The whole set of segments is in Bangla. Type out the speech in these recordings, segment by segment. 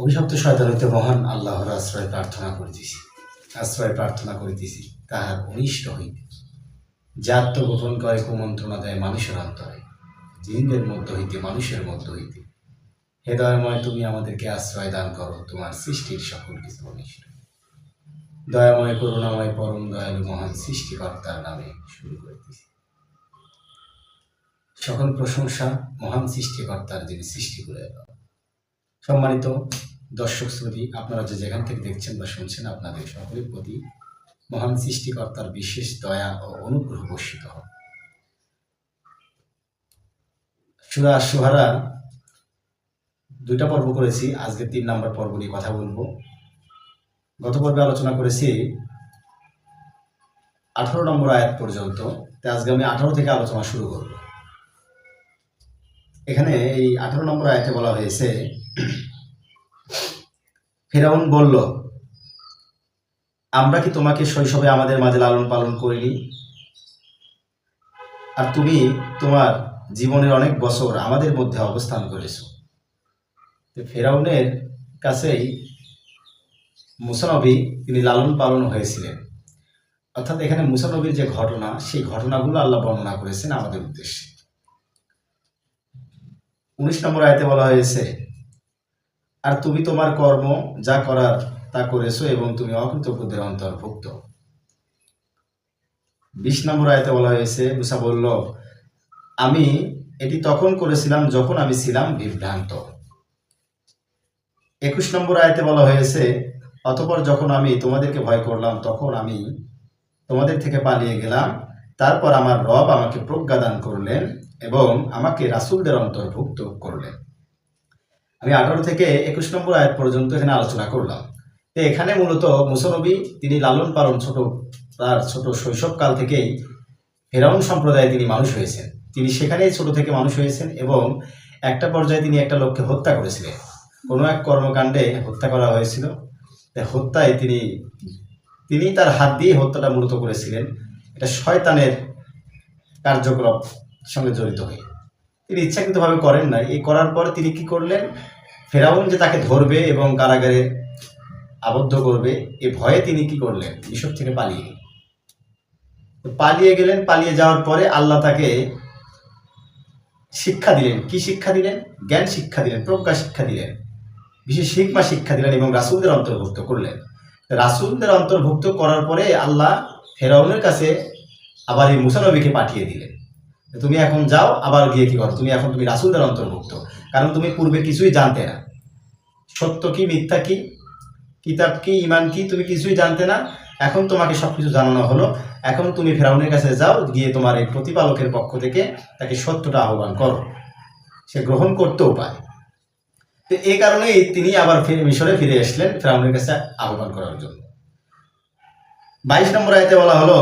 অভিশপ্ত শয়তান হইতে মহান আল্লাহর আশ্রয় প্রার্থনা করিতেছি। আশ্রয় প্রার্থনা করিতেছি, তাহার অনিষ্ট হইতে। যে আত্মগোপন করে কুমন্ত্রণা দেয় মানুষের অন্তরে। জিনদের মধ্য হইতে মানুষের মধ্য হইতে। হে দয়াময়, তুমি আমাদেরকে আশ্রয় দান করো, তোমার সৃষ্টির সকল কিছু অনিষ্ট। দয়াময়, করুণাময়, পরম দয়ালু, মহান সৃষ্টিকর্তার নামে শুরু করিতেছি। সকল প্রশংসা মহান সৃষ্টিকর্তার যিনি সৃষ্টি করে সম্মানিত দর্শক শ্রোতী, আপনারা যে যেখান থেকে দেখছেন বা শুনছেন, আপনাদের সকলের প্রতি মহান সৃষ্টিকর্তার বিশেষ দয়া ও অনুগ্রহ বর্ষিত হোক। সুরা সুহারা দুইটা পর্ব করেছি, আজকে তিন নম্বর পর্ব নিয়ে কথা বলব। গত পর্বে আলোচনা করেছি আঠারো নম্বর আয়াত পর্যন্ত তাই আজকে আমি আঠারো থেকে আলোচনা শুরু করব। এখানে এই আঠারো নম্বর আয়াতে বলা হয়েছে ফেরাউন বলল, আমরা কি তোমাকে শৈশবে আমাদের মাঝে লালন পালন করিনি? আর তুমি তোমার জীবনের অনেক বছর আমাদের মধ্যে অবস্থান করেছ। ফেরাউনের কাছেই মুসানবী তিনি লালন পালন হয়েছিলেন। অর্থাৎ এখানে মুসানবীর যে ঘটনা, সেই ঘটনাগুলো আল্লাহ বর্ণনা করেছেন আমাদের উদ্দেশ্যে। উনিশ নম্বর আয়তে বলা হয়েছে আর তুমি তোমার কর্ম যা করার তা করেছ এবং তুমি অকৃতজ্ঞদের অন্তর্ভুক্ত। বিশ নম্বর আয়তে বলা হয়েছে, মুসা বলল, আমি এটি তখন করেছিলাম যখন আমি ছিলাম বিভ্রান্ত। একুশ নম্বর আয়তে বলা হয়েছে, অতপর যখন আমি তোমাদেরকে ভয় করলাম, তখন আমি তোমাদের থেকে পালিয়ে গেলাম। তারপর আমার রব আমাকে প্রজ্ঞা দান করলেন এবং আমাকে রাসুলদের অন্তর্ভুক্ত করলেন। আমি আঠারো থেকে একুশ নম্বর আয়াত পর্যন্ত এখানে আলোচনা করলাম। তো এখানে মূলত মুসনবী, তিনি লালন পালন ছোট, তার ছোট শৈশবকাল থেকেই ফেরাউন সম্প্রদায়ে তিনি মানুষ হয়েছেন। তিনি সেখানেই ছোট থেকে মানুষ হয়েছেন এবং একটা পর্যায়ে তিনি একটা লোককে হত্যা করেছিলেন। কোনো এক কর্মকাণ্ডে হত্যা করা হয়েছিল। হত্যায় তিনি তিনি তার হাত দিয়ে হত্যাটা মূলত করেছিলেন। এটা শয়তানের কার্যকলাপ সঙ্গে জড়িত হয়ে। তিনি ইচ্ছাকৃতভাবে করেন না এই করার পরে তিনি কি করলেন? ফেরাউন যে তাকে ধরবে এবং কারাগারে আবদ্ধ করবে, এ ভয়ে তিনি কি করলেন? মিশর থেকে পালিয়ে পালিয়ে গেলেন, পালিয়ে যাওয়ার পরে আল্লাহ তাকে শিক্ষা দিলেন। কি শিক্ষা দিলেন? জ্ঞান শিক্ষা দিলেন, প্রজ্ঞা শিক্ষা দিলেন। বিশেষ শিক্ষা শিক্ষা দিলেন এবং রাসূলদের অন্তর্ভুক্ত করলেন। রাসূলদের অন্তর্ভুক্ত করার পরে আল্লাহ ফেরাউনের কাছে আবার এই মুসানবীকে পাঠিয়ে দিলেন। তুমি এখন যাও, আবার গিয়ে কি করো? তুমি এখন তুমি রাসূলদের অন্তর্ভুক্ত। কারণ তুমি পূর্বে কিছুই জানতে না। সত্য কি, মিথ্যা কি, কিতাব কি ইমান কি, তুমি কিছুই জানতে না। এখন তোমাকে সব কিছু জানানো হলো। এখন তুমি ফেরাউনের কাছে যাও, গিয়ে তোমার এই প্রতিপালকের পক্ষ থেকে তাকে সত্যটা আহ্বান করো। সে গ্রহণ করতেও পারে। তো এই কারণেই তিনি আবার মিশরে ফিরে আসলেন ফেরাউনের কাছে আহ্বান করার জন্য। বাইশ নম্বর আয়তে বলা হলো,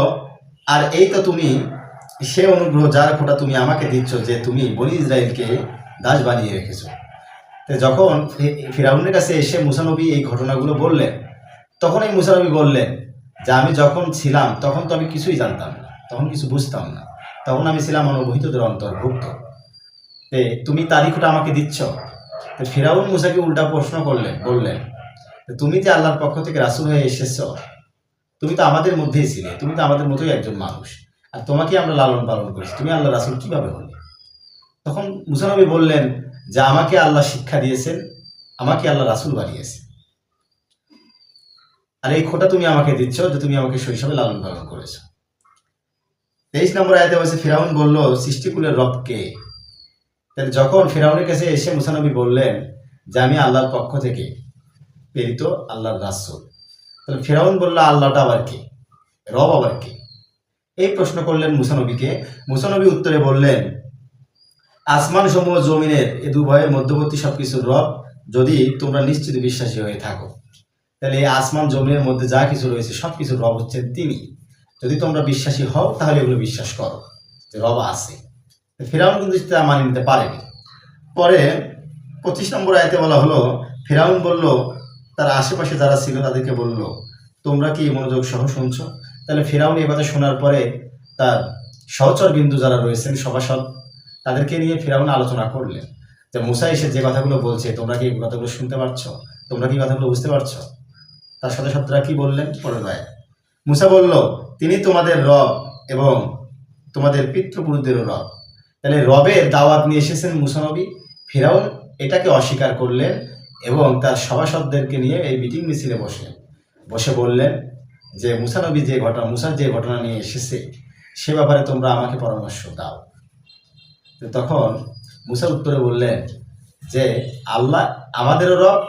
আর এই তো তুমি সে অনুগ্রহ, যার ফোঁটা তুমি আমাকে দিচ্ছ যে তুমি বনি ইসরায়েলকে দাস বানিয়ে রেখেছো। তো যখন ফিরাউনের কাছে এসে মুসানবী এই ঘটনাগুলো বললেন তখন এই মুসানবী বললেন যে, আমি যখন ছিলাম, তখন তো আমি কিছুই জানতাম না, তখন কিছু বুঝতাম না। তখন আমি ছিলাম অনুভূতদের অন্তর্ভুক্ত। তে তুমি তারিখটা আমাকে দিচ্ছ? তো ফিরাউন মুসাকে উল্টা প্রশ্ন করলেন, বললেন তুমি যে আল্লাহর পক্ষ থেকে রাসূল হয়ে এসেছ, তুমি তো আমাদের মধ্যেই ছিলে, তুমি তো আমাদের মতোই একজন মানুষ। আর তোমাকে আমরা লালন পালন করেছি। তুমি আল্লাহ রাসূল কীভাবে হলে তখন মুসানবী বললেন যে, আমাকে আল্লাহ শিক্ষা দিয়েছেন, আমাকে আল্লাহ রাসুল বানিয়েছে আর এই খোটা তুমি আমাকে দিচ্ছ যে, তুমি আমাকে শৈশবে লালন পালন করেছ। তেইশ নম্বর আয়তে বলছে, ফিরাউন বলল, সৃষ্টিকুলের রবকে তাহলে যখন ফিরাউনের কাছে এসে মুসানবী বললেন যে, আমি আল্লাহর পক্ষ থেকে প্রেরিত আল্লাহর রাসূল, তাহলে ফিরাউন বলল, আল্লাহটা আবার কে? রব আবার কে? এই প্রশ্ন করলেন মুসানবীকে মুসানবী উত্তরে বললেন, আসমান সমূহ জমিনের এ দুভয়ের মধ্যবর্তী সবকিছুর রব যদি তোমরা নিশ্চিত বিশ্বাসী হয়ে থাকো। তাহলে এই আসমান জমিনের মধ্যে যা কিছু রয়েছে সব কিছুর রব হচ্ছেন তিনি। যদি তোমরা বিশ্বাসী হও, তাহলে এগুলো বিশ্বাস করো যে রব আছে। ফেরাউন কিন্তু তা মানিয়ে নিতে পারেনি। পরে পঁচিশ নম্বর আয়তে বলা হলো, ফেরাউন বলল, তার আশেপাশে যারা ছিল তাদেরকে বলল, তোমরা কি মনোযোগ সহ শুনছো? তাহলে ফেরাউন এই কথা শোনার পরে তার সহচর বিন্দু যারা রয়েছেন সভাসদ, তাদেরকে নিয়ে ফেরাউন আলোচনা করলেন। যে মুসা এসে যে কথাগুলো বলছে, তোমরা কি এই কথাগুলো শুনতে পাচ্ছ তোমরা কি কথাগুলো বুঝতে পারছ? তার সাথে সাথীরা কি বললেন? পরের মুসা বলল, তিনি তোমাদের রব এবং তোমাদের পিতৃপুরুষদেরও রব। তাহলে রবের দাওয়াত নিয়ে এসেছেন মুসানবী ফেরাউন এটাকে অস্বীকার করলেন এবং তার সভাসদদেরকে নিয়ে এই মিটিং মিছিলে বসলেন। বসে বললেন যে মুসানবী যে ঘটনা, মুসার যে ঘটনা নিয়ে এসেছে, সে ব্যাপারে তোমরা আমাকে পরামর্শ দাও। তখন মুসার উত্তরে বললেন যে, আল্লাহ আমাদেরও রব,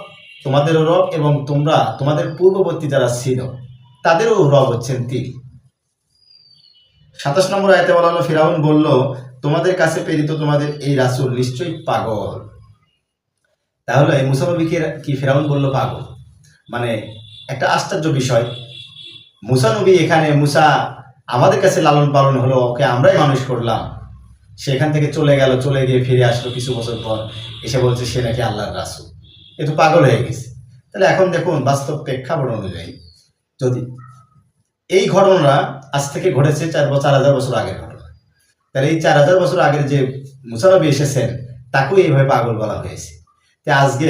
তোমাদেরও রব এবং তোমরা তোমাদের পূর্ববর্তী যারা ছিল, তাদেরও রব হচ্ছেন তিনি। সাতাশ নম্বর আয়তে বলা হলো, ফিরাউন বলল, তোমাদের কাছে প্রেরিত তোমাদের এই রাসূল নিশ্চয়ই পাগল। তাহলে মুসানবীকে কি ফেরাউন বলল পাগল? মানে একটা আশ্চর্য বিষয়। মুসা নবী এখানে, মুসা আমাদের কাছে লালন পালন হলো, ওকে আমরাই মানুষ করলাম। সেখান থেকে চলে গেল, চলে গিয়ে ফিরে আসলো কিছু বছর পর। এসে বলছে, সে নাকি আল্লাহর রাসূল। এ তো পাগল হয়ে গেছে। তাহলে এখন দেখুন বাস্তব প্রেক্ষাপট অনুযায়ী, যদি এই ঘটনা আজ থেকে ঘটেছে চার বছর চার হাজার বছর আগের ঘটনা। তাহলে এই চার হাজার বছর আগের যে মুসানবী এসেছেন, তাকেও এইভাবে পাগল বলা হয়েছে। তাই আজকে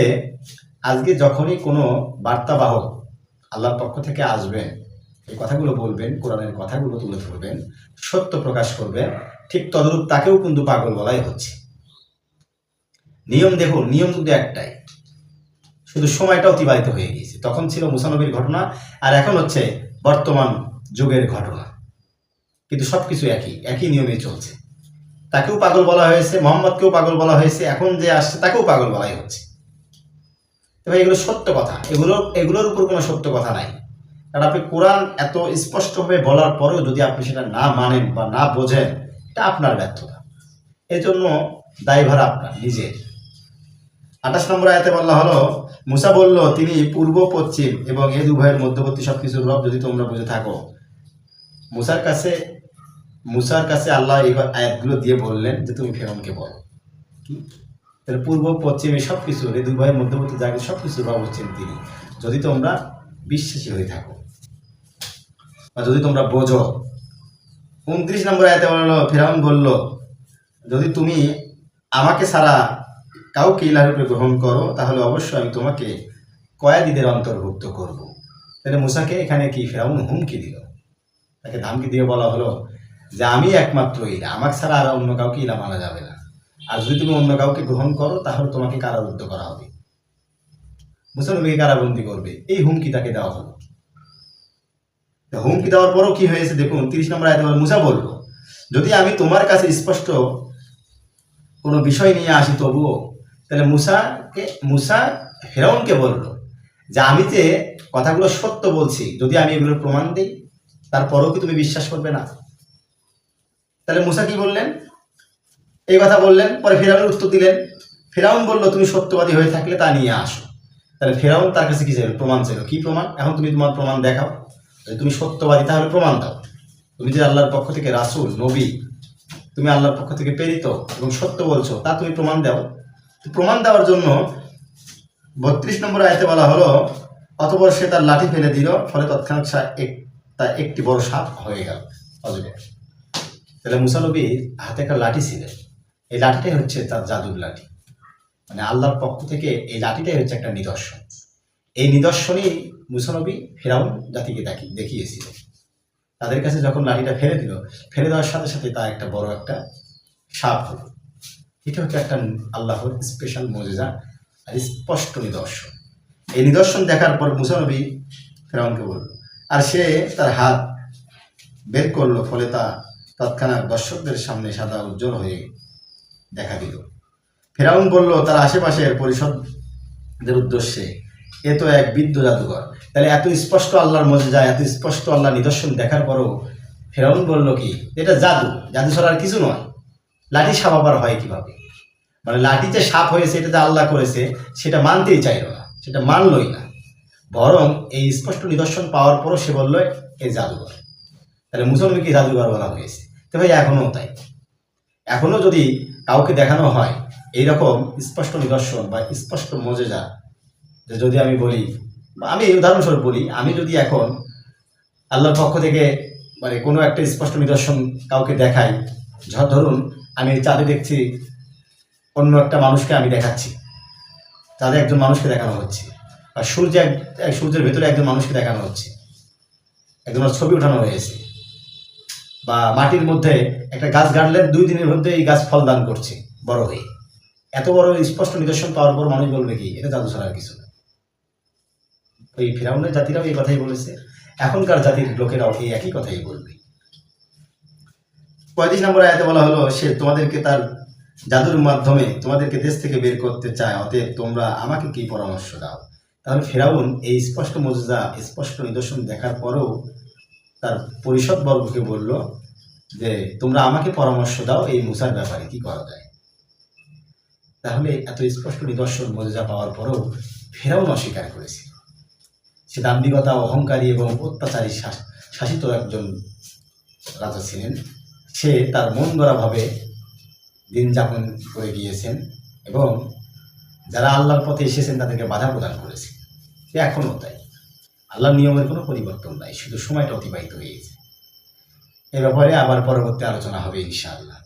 আজকে যখনই কোনো বার্তাবাহক আল্লাহর পক্ষ থেকে আসবেন এই কথাগুলো বলবেন, কোরআনের কথাগুলো তুলে ধরবেন, সত্য প্রকাশ করবেন, ঠিক তদরূপ তাকেও কিন্তু পাগল বলাই হচ্ছে। নিয়ম দেখুন নিয়ম কিন্তু একটাই। শুধু সময়টা অতিবাহিত হয়ে গিয়েছে। তখন ছিল মুসানবীর ঘটনা, আর এখন হচ্ছে বর্তমান যুগের ঘটনা। কিন্তু সবকিছু একই একই নিয়মে চলছে। তাকেও পাগল বলা হয়েছে, মোহাম্মদকেও পাগল বলা হয়েছে, এখন যে আসছে তাকেও পাগল বলাই হচ্ছে। তবে এগুলো সত্য কথা, এগুলো, এগুলোর উপর কোনো সত্য কথা নাই। কারণ আপনি কোরআন এত স্পষ্টভাবে বলার পরেও যদি আপনি সেটা না মানেন বা না বোঝেন, এটা আপনার ব্যর্থতা। এই জন্য দায়ভার আপনার, নিজের। আঠাশ নম্বর আয়াতে বলা হলো, মুসা বলল, তিনি পূর্ব, পশ্চিম এবং এই উভয়ের মধ্যবর্তী সব কিছুর রব যদি তোমরা বুঝে থাকো। মুসার কাছে মুসার কাছে আল্লাহ এই আয়াতগুলো দিয়ে বললেন যে, তুমি ফেরনকে বলো। তাহলে পূর্ব, পশ্চিম সব কিছু এই দুই ভাইয়ের মধ্যবর্তী জায়গায় সব কিছুর রব হচ্ছেন তিনি। যদি তোমরা বিশ্বাসী হয়ে থাকো। যদি তোমরা বোঝো, উনত্রিশ নম্বর আয়াতে বলল, ফেরাউন বলল, যদি তুমি আমাকে ছাড়া কাউকে ইলারূপে গ্রহণ করো, তাহলে অবশ্যই আমি তোমাকে কয়াদিদের অন্তর্ভুক্ত করব। তাহলে মুসাকে এখানে কি ফেরাউন হুমকি দিল? তাকে ধামকি দিয়ে বলা হলো যে, আমি একমাত্র ইলা আমাকে ছাড়া আর অন্য কাউকে ইলা মানা যাবে না। আর যদি তুমি অন্য কাউকে গ্রহণ করো, তাহলে তোমাকে কারারুদ্ধ করা হবে। মুসলমানকে কারাবন্দি করবে। এই হুমকি তাকে দেওয়া হলো। হুমকি দেওয়ার পরও কি হয়েছে দেখুন, তিরিশ নম্বর আয়তে মুসা বলল, যদি আমি তোমার কাছে স্পষ্ট কোনো বিষয় নিয়ে আসি তবুও, তাহলে মুসাকে, মুসা ফেরাউনকে বলল, যে আমি যে কথাগুলো সত্য বলছি, যদি আমি এগুলোর প্রমাণ দিই, তারপরেও কি তুমি বিশ্বাস করবে না? তাহলে মুসা কি বললেন? এই কথা বললেন, পরে ফেরাউনের উত্তর দিলেন, ফেরাউন বলল, তুমি সত্যবাদী হয়ে থাকলে তা নিয়ে আসো। তাহলে ফেরাউন তার কাছে কি চাইল? প্রমাণ চাইল। কি প্রমাণ? এখন তুমি তোমার প্রমাণ দেখাও। যদি তুমি সত্যবাদী, তাহলে প্রমাণ দাও। তুমি যে আল্লাহর পক্ষ থেকে রাসুল, নবী, তুমি আল্লাহর পক্ষ থেকে প্রেরিত এবং সত্য বলছো, তা তুমি প্রমাণ দাও। প্রমাণ দেওয়ার জন্য বত্রিশ নম্বর আয়তে বলা হলো, অতপর সে তার লাঠি ফেলে দিল, ফলে তৎক্ষণাৎ তা একটি বড় সাপ হয়ে গেল। অজগর। তাহলে মুসানবীর হাতে একটা লাঠি ছিলেন। এই লাঠিটাই হচ্ছে তার জাদুর লাঠি। মানে আল্লাহর পক্ষ থেকে এই লাঠিটাই হচ্ছে একটা নিদর্শন। এই নিদর্শনই মুসানবী, ফেরাউন জাতিকে দেখি দেখিয়েছিলেন তাদের কাছে যখন লাঠিটা ফেলে দিল, ফেলে দেওয়ার সাথে সাথে তা একটা বড় একটা সাপ হলো। এটা হচ্ছে একটা আল্লাহর স্পেশাল মজেজা আর স্পষ্ট নিদর্শন। এই নিদর্শন দেখার পর মুসানবী ফেরাউনকে বলল, আর সে তার হাত বের করল, ফলে তা তৎক্ষণাৎ দর্শকদের সামনে সাদা উজ্জ্বল হয়ে দেখা দিল। ফেরাউন বলল, তার আশেপাশের পরিষদদের উদ্দেশ্যে এ তো এক বিদ্য জাদুঘর। তাহলে এত স্পষ্ট আল্লাহর মধ্যে যায় এত স্পষ্ট আল্লাহ নিদর্শন দেখার পরও ফেরাউন বলল কি, এটা জাদু। জাদু ছাড়া আর কিছু নয়। লাঠি সাপ আবার হয় কীভাবে? মানে লাঠি যে সাপ হয়েছে, এটা যে আল্লাহ করেছে, সেটা মানতেই চাইল না, সেটা মানলই না। বরং এই স্পষ্ট নিদর্শন পাওয়ার পরও সে বলল এই জাদুঘর। তাহলে মুসলমানকে জাদুঘর বলা হয়েছে। তো ভাই, এখনও তাই। এখনও যদি কাউকে দেখানো হয়, এইরকম স্পষ্ট নিদর্শন বা স্পষ্ট মজেজা যে যদি আমি বলি, আমি উদাহরণস্বরূপ বলি, আমি যদি এখন আল্লাহর পক্ষ থেকে মানে কোনো একটা স্পষ্ট নিদর্শন কাউকে দেখাই ধরুন আমি চাঁদে দেখছি অন্য একটা মানুষকে আমি দেখাচ্ছি, চাঁদে একজন মানুষকে দেখানো হচ্ছে আর সূর্য সূর্যের ভেতরে একজন মানুষকে দেখানো হচ্ছে একজনের ছবি ওঠানো হয়েছে, বা মাটির মধ্যে একটা গাছ গাড়লে দুই দিনের মধ্যে এই গাছ ফল দান করছে, বড় হয়ে। এত বড় স্পষ্ট নিদর্শন পাওয়ার পর মানুষ বলবে কি, এটা জাদু ছাড়া কিছু না। ওই ফিরাউনের জাতিরাও এই কথাই বলেছে। এখনকার জাতির লোকেরাও এই একই কথাই বলবে। পঁয়ত্রিশ নম্বর আয়াতে বলা হলো, সে তোমাদেরকে তার জাদুর মাধ্যমে তোমাদেরকে দেশ থেকে বের করতে চায়, অতএব তোমরা আমাকে কি পরামর্শ দাও? তাহলে ফেরাউন এই স্পষ্ট মজুজা, স্পষ্ট নিদর্শন দেখার পরেও তার পরিষদ বর্গকে বলল যে, তোমরা আমাকে পরামর্শ দাও এই মুসার ব্যাপারে, কি করা যায়? তাহলে এত স্পষ্ট নিদর্শন, মজুজা পাওয়ার পরেও ফেরাউন অস্বীকার করেছিল সে দাম্ভিকতা, অহংকারী এবং অত্যাচারী শাস- শাসিত একজন রাজা ছিলেন। সে তার মন গড়াভাবে দিন যাপন করে গিয়েছেন এবং যারা আল্লাহর পথে এসেছেন তাদেরকে বাধা প্রদান করেছে এখনও তাই। আল্লাহর নিয়মের কোনো পরিবর্তন নাই, শুধু সময়টা অতিবাহিত হয়েছে এ ব্যাপারে আবার পরবর্তী আলোচনা হবে ইনশাআল্লাহ।